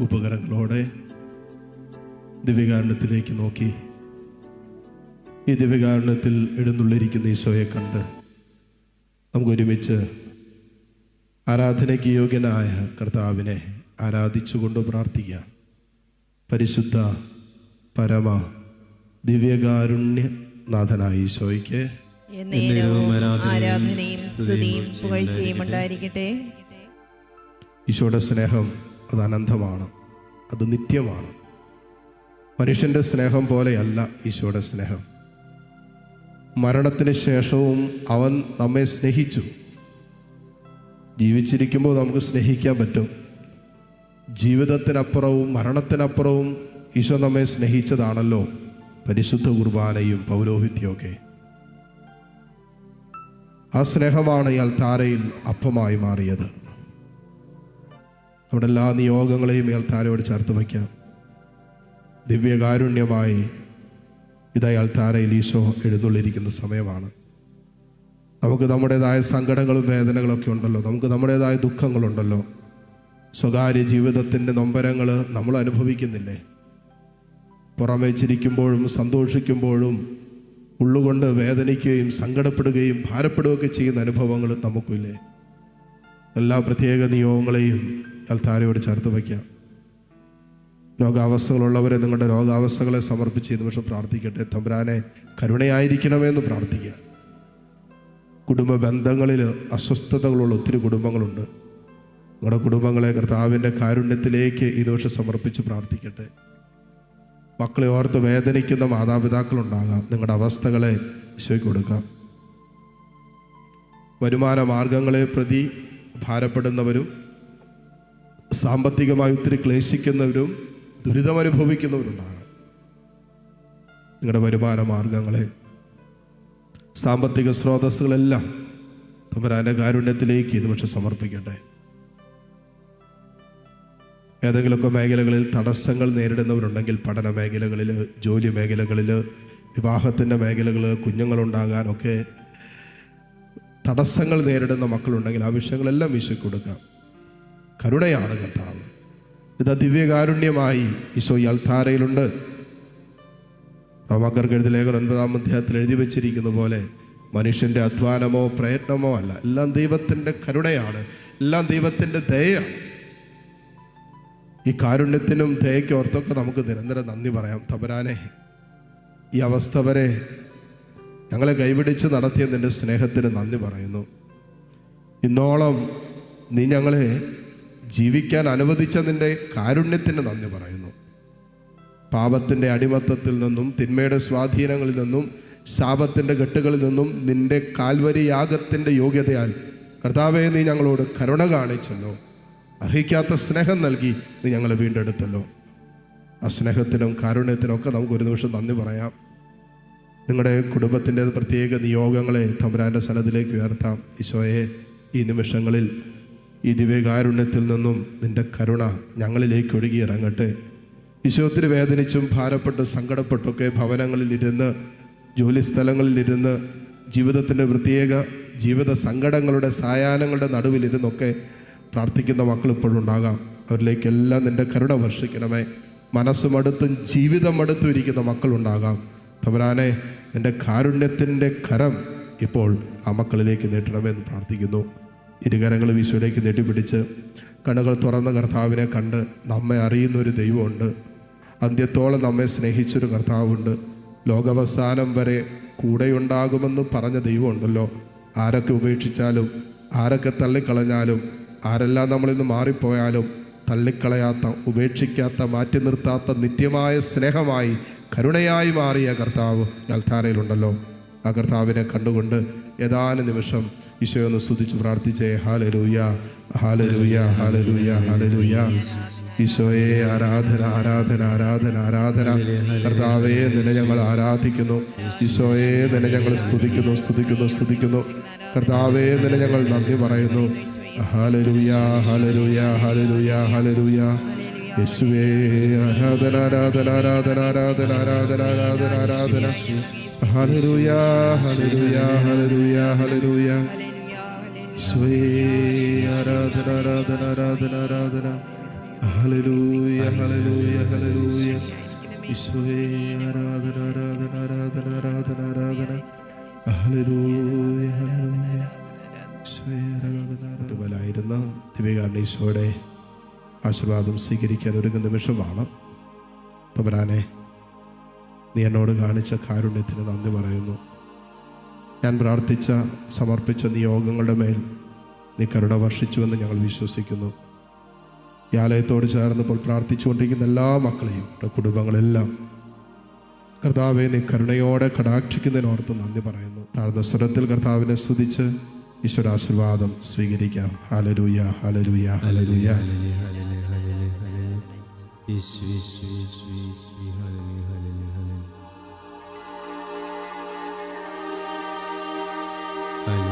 ഉപകരണങ്ങളോടെ ദിവ്യകാരണത്തിലേക്ക് നോക്കി. ഈ ദിവ്യകാരണത്തിൽ എഴുന്നള്ളിരിക്കുന്ന ഈശോയെ കണ്ട് നമുക്ക് ഒരുമിച്ച് ആരാധനയ്ക്ക് യോഗ്യനായ കർത്താവിനെ ആരാധിച്ചുകൊണ്ട് പ്രാർത്ഥിക്കാം പരിശുദ്ധ പരമ ദിവ്യകാരുണ്യ നാഥനായ ഈശോയ്ക്ക് ആരാധനയും സ്തുതിയും പുകഴ്ചയും ഉണ്ടായിരിക്കട്ടെ. ഈശോയുടെ സ്നേഹം അത് അനന്തമാണ്. അത് നിത്യമാണ്. മനുഷ്യന്റെ സ്നേഹം പോലെയല്ല ഈശോയുടെ സ്നേഹം. മരണത്തിന് ശേഷവും അവൻ നമ്മെ സ്നേഹിച്ചു. ജീവിച്ചിരിക്കുമ്പോൾ നമുക്ക് സ്നേഹിക്കാൻ പറ്റും. ജീവിതത്തിനപ്പുറവും മരണത്തിനപ്പുറവും ഈശോ നമ്മെ സ്നേഹിച്ചതാണല്ലോ പരിശുദ്ധ കുർബാനയും പൗരോഹിത്യമൊക്കെ ആ സ്നേഹമാണ് ഈ അൽത്താരയിൽ അപ്പമായി മാറിയത്. നമ്മുടെ എല്ലാ നിയോഗങ്ങളെയും മേൽത്താരയോട് ചേർത്ത് വയ്ക്കാം. ദിവ്യകാരുണ്യമായി ഇതായി താരയിൽ ഈശോ എഴുന്നള്ളിരിക്കുന്ന സമയമാണ്. നമുക്ക് നമ്മുടേതായ സങ്കടങ്ങളും വേദനകളൊക്കെ ഉണ്ടല്ലോ. നമുക്ക് നമ്മുടേതായ ദുഃഖങ്ങളുണ്ടല്ലോ. സ്വകാര്യ ജീവിതത്തിന്റെ നൊമ്പരങ്ങൾ നമ്മൾ അനുഭവിക്കുന്നില്ലേ? പുറമേ ചിരിക്കുമ്പോഴും സന്തോഷിക്കുമ്പോഴും ഉള്ളുകൊണ്ട് വേദനിക്കുകയും സങ്കടപ്പെടുകയും ഭാരപ്പെടുകയൊക്കെ ചെയ്യുന്ന അനുഭവങ്ങൾ നമുക്കില്ലേ? എല്ലാ പ്രത്യേക നിയോഗങ്ങളെയും അൽത്താരയോട് ചേർത്ത് വയ്ക്കാം. രോഗാവസ്ഥകളുള്ളവരെ നിങ്ങളുടെ രോഗാവസ്ഥകളെ സമർപ്പിച്ച് ഈ നിമിഷം പ്രാർത്ഥിക്കട്ടെ. തമ്പുരാനെ കരുണയായിരിക്കണമെന്ന് പ്രാർത്ഥിക്കുക കുടുംബ ബന്ധങ്ങളിൽ അസ്വസ്ഥതകളുള്ള ഒത്തിരി കുടുംബങ്ങളുണ്ട്. നിങ്ങളുടെ കുടുംബങ്ങളെ കർത്താവിന്റെ കാരുണ്യത്തിലേക്ക് ഈ നിമിഷം സമർപ്പിച്ച് പ്രാർത്ഥിക്കട്ടെ. മക്കളെ ഓർത്ത് വേദനിക്കുന്ന മാതാപിതാക്കളുണ്ടാകാം. നിങ്ങളുടെ അവസ്ഥകളെ ഈശോയ്ക്ക് കൊടുക്കാം. വരുമാന മാർഗങ്ങളെ പ്രതി ഭാരപ്പെടുന്നവരും സാമ്പത്തികമായി ഒത്തിരി ക്ലേശിക്കുന്നവരും ദുരിതമനുഭവിക്കുന്നവരുണ്ടാകാം നിങ്ങളുടെ വരുമാന മാർഗങ്ങളെ സാമ്പത്തിക സ്രോതസ്സുകളെല്ലാം തമ്പരാന്റെ കാരുണ്യത്തിലേക്ക് ഇത് പക്ഷെ സമർപ്പിക്കട്ടെ. ഏതെങ്കിലുമൊക്കെ മേഖലകളിൽ തടസ്സങ്ങൾ നേരിടുന്നവരുണ്ടെങ്കിൽ പഠന മേഖലകളിൽ ജോലി മേഖലകളിൽ വിവാഹത്തിന്റെ മേഖലകൾ കുഞ്ഞുങ്ങളുണ്ടാകാനൊക്കെ തടസ്സങ്ങൾ നേരിടുന്ന മക്കളുണ്ടെങ്കിൽ ആ വിഷയങ്ങളെല്ലാം വീശിക്കൊടുക്കാം. കൊടുക്കാം കരുണയാണ് കർത്താവ്. ഇത് ദിവ്യകാരുണ്യമായി ഈശോ ഈ അൽത്താരയിലുണ്ട്. റോമാക്കർക്ക് എഴുതി ലേഖനം ഒൻപതാം അധ്യായത്തിൽ എഴുതി വെച്ചിരിക്കുന്ന പോലെ മനുഷ്യന്റെ അധ്വാനമോ പ്രയത്നമോ അല്ല. എല്ലാം ദൈവത്തിന്റെ കരുണയാണ്. എല്ലാം ദൈവത്തിന്റെ ദയയാണ്. ഈ കാരുണ്യത്തിനും ദയയ്ക്കും ഓർത്തൊക്കെ നമുക്ക് നിരന്തരം നന്ദി പറയാം. തബരാനെ ഈ അവസ്ഥ വരെ ഞങ്ങളെ കൈപിടിച്ച് നടത്തിയ നിന്റെ സ്നേഹത്തിന് നന്ദി പറയുന്നു. ഇന്നോളം നീ ഞങ്ങളെ ജീവിക്കാൻ അനുവദിച്ച നിന്റെ കാരുണ്യത്തിന് നന്ദി പറയുന്നു. പാപത്തിന്റെ അടിമത്തത്തിൽ നിന്നും തിന്മയുടെ സ്വാധീനങ്ങളിൽ നിന്നും ശാപത്തിന്റെ കെട്ടുകളിൽ നിന്നും നിന്റെ കാൽവരി യാഗത്തിന്റെ യോഗ്യതയാൽ കർത്താവെ നീ ഞങ്ങളോട് കരുണ കാണിച്ചല്ലോ. അർഹിക്കാത്ത സ്നേഹം നൽകി നീ ഞങ്ങളെ വീണ്ടെടുത്തല്ലോ. ആ സ്നേഹത്തിനും കാരുണ്യത്തിനും ഒക്കെ നമുക്ക് ഒരു നിമിഷം നന്ദി പറയാം. നിങ്ങളുടെ കുടുംബത്തിന്റെ പ്രത്യേക നിയോഗങ്ങളെ തമ്പുരാന്റെ സ്ഥലത്തിലേക്ക് ഉയർത്താം. ഈശോയെ ഈ നിമിഷങ്ങളിൽ ഈ ദിവ്യകാരുണ്യത്തിൽ നിന്നും നിന്റെ കരുണ ഞങ്ങളിലേക്ക് ഒഴുകി ഇറങ്ങട്ടെ ഈശോ വേദനിച്ചും ഭാരപ്പെട്ട് സങ്കടപ്പെട്ടൊക്കെ ഭവനങ്ങളിൽ ഇരുന്ന് ജോലി സ്ഥലങ്ങളിൽ ഇരുന്ന് ജീവിതത്തിന്റെ പ്രത്യേക ജീവിത സങ്കടങ്ങളുടെ സായാഹ്നങ്ങളുടെ നടുവിലിരുന്നൊക്കെ പ്രാർത്ഥിക്കുന്ന മക്കൾ ഇപ്പോഴുണ്ടാകാം അവരിലേക്കെല്ലാം നിന്റെ കരുണ വർഷിക്കണമേ. മനസ്സ് മടുത്തും ജീവിതം അടുത്തും ഇരിക്കുന്ന മക്കളുണ്ടാകാം തമരാനെ നിന്റെ കാരുണ്യത്തിന്റെ കരം ഇപ്പോൾ ആ മക്കളിലേക്ക് നീട്ടണമെന്ന് പ്രാർത്ഥിക്കുന്നു. ഇരുകരങ്ങളും വിശ്വലേക്ക് നെട്ടിപ്പിടിച്ച് കണ്ണുകൾ തുറന്ന കർത്താവിനെ കണ്ട് നമ്മെ അറിയുന്ന ഒരു ദൈവമുണ്ട്. അന്ത്യത്തോളം നമ്മെ സ്നേഹിച്ചൊരു കർത്താവുണ്ട്. ലോകാവസാനം വരെ കൂടെയുണ്ടാകുമെന്ന് പറഞ്ഞ ദൈവമുണ്ടല്ലോ. ആരൊക്കെ ഉപേക്ഷിച്ചാലും ആരൊക്കെ തള്ളിക്കളഞ്ഞാലും ആരെല്ലാം നമ്മളിൽ നിന്ന് മാറിപ്പോയാലും തള്ളിക്കളയാത്ത ഉപേക്ഷിക്കാത്ത മാറ്റി നിർത്താത്ത നിത്യമായ സ്നേഹമായി കരുണയായി മാറിയ കർത്താവ് ഞാൻ അൽത്താരയിലുണ്ടല്ലോ ആ കർത്താവിനെ കണ്ടുകൊണ്ട് ഏതാനും നിമിഷം ഈശോ ഒന്ന് സ്തുതിച്ച് പ്രാർത്ഥിച്ചേ. ഹാലലൂയ ഹാലലൂയ ഹാലലൂയ ഹാലലൂയ ഈശോയെ ആരാധന ആരാധന ആരാധന ആരാധന. കർത്താവേ നിന്നെ ഞങ്ങൾ ആരാധിക്കുന്നു. ഈശോയെ നിന്നെ ഞങ്ങൾ സ്തുതിക്കുന്നു സ്തുതിക്കുന്നു സ്തുതിക്കുന്നു. കർത്താവേ നിന്നെ ഞങ്ങൾ നന്ദി പറയുന്നു. ഹാലലൂയ ഹാലലൂയ ഹാലലൂയ ഹാലലൂയ യേശുവേ ആരാധന ആരാധന ആരാധന ആരാധന ആരാധന ആരാധന ആരാധന. ഹല്ലേലൂയ ഹല്ലേലൂയ ഹല്ലേലൂയ ഹല്ലേലൂയ യേശുവേ ആരാധന ആരാധന ആരാധന ആരാധന ഹല്ലേലൂയ ഹല്ലേലൂയ ഹല്ലേലൂയ ഈശോയെ ആരാധന ആരാധന ആരാധന ആരാധന ആരാധന ഈശോയെ ആരാധന ആരാധന ദിവ്യകാരണ ആശീർവാദം സ്വീകരിക്കാൻ ഒരുങ്ങുന്ന നിമിഷമാണ് തമ്പരാനെ നീ എന്നോട് കാണിച്ച കാരുണ്യത്തിന് നന്ദി പറയുന്നു. ഞാൻ പ്രാർത്ഥിച്ച സമർപ്പിച്ച നിയോഗങ്ങളുടെ മേൽ നീ കരുണ വർഷിച്ചുവെന്ന് ഞങ്ങൾ വിശ്വസിക്കുന്നു. ഈ ആലയത്തോട് ചേർന്നപ്പോൾ പ്രാർത്ഥിച്ചുകൊണ്ടിരിക്കുന്ന എല്ലാ മക്കളെയും എന്റെ കുടുംബങ്ങളെല്ലാം കർത്താവെ നീ കരുണയോടെ കടാക്ഷിക്കുന്നതിനോർത്ത് നന്ദി പറയുന്നു. താഴ്ന്ന സ്വരത്തിൽ കർത്താവിനെ സ്തുതിച്ച് ഈശ്വരാശീർവാദം സ്വീകരിക്കാം. Hallelujah hallelujah hallelujah hallelujah. Amen.